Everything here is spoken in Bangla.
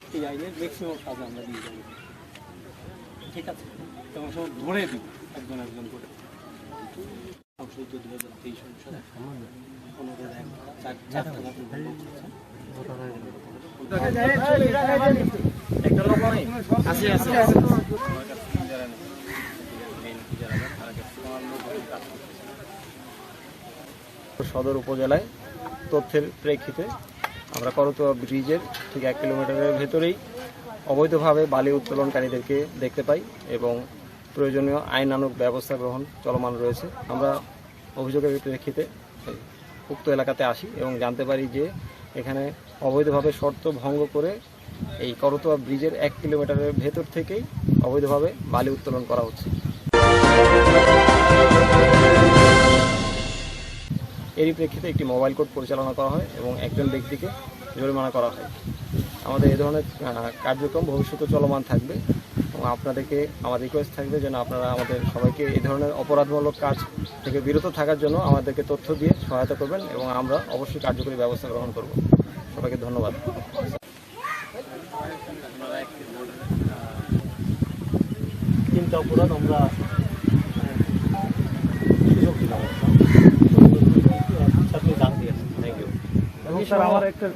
এই আইনের ম্যাক্সিমাম কাজ আমরা দিয়ে যাব ঠিক আছে তখন সব ধরে দিই একজন একজন করে অবশ্যই দু হাজার তেইশ অনুসারে চারটা। সদর উপজেলায় তথ্যের প্রেক্ষিতে আমরা করতোয়া ব্রিজের ঠিক এক কিলোমিটারের ভেতরেই অবৈধভাবে বালি উত্তোলনকারীদেরকে দেখতে পাই এবং প্রয়োজনীয় আইনানুগ ব্যবস্থা গ্রহণ চলমান রয়েছে। আমরা অভিযোগের প্রেক্ষিতে উক্ত এলাকাতে আসি এবং জানতে পারি যে এখানে অবৈধভাবে শর্ত ভঙ্গ করে এই করতোয়া ব্রিজের এক কিলোমিটারের ভেতর থেকেই অবৈধভাবে বালি উত্তোলন করা হচ্ছে। এরই প্রেক্ষিতে একটি মোবাইল কোর্ট পরিচালনা করা হয় এবং একজন ব্যক্তিকে জরিমানা করা হয়। আমাদের এই ধরনের কার্যক্রম ভবিষ্যতে চলমান থাকবে। আপনাদেরকে আমার রিকোয়েস্ট থাকবে যেন আপনারা আমাদের সবাইকে এই ধরনের অপরাধমূলক কাজ থেকে বিরত থাকার জন্য আমাদেরকে তথ্য দিয়ে সহায়তা করবেন এবং আমরা অবশ্যই কার্যকরী ব্যবস্থা গ্রহণ করব। সবাইকে ধন্যবাদ। তিনটা অপরাধ আমরা সুযোগ দিলাম। আপনি জানতে থ্যাংক ইউ এবং স্যার আমার একটা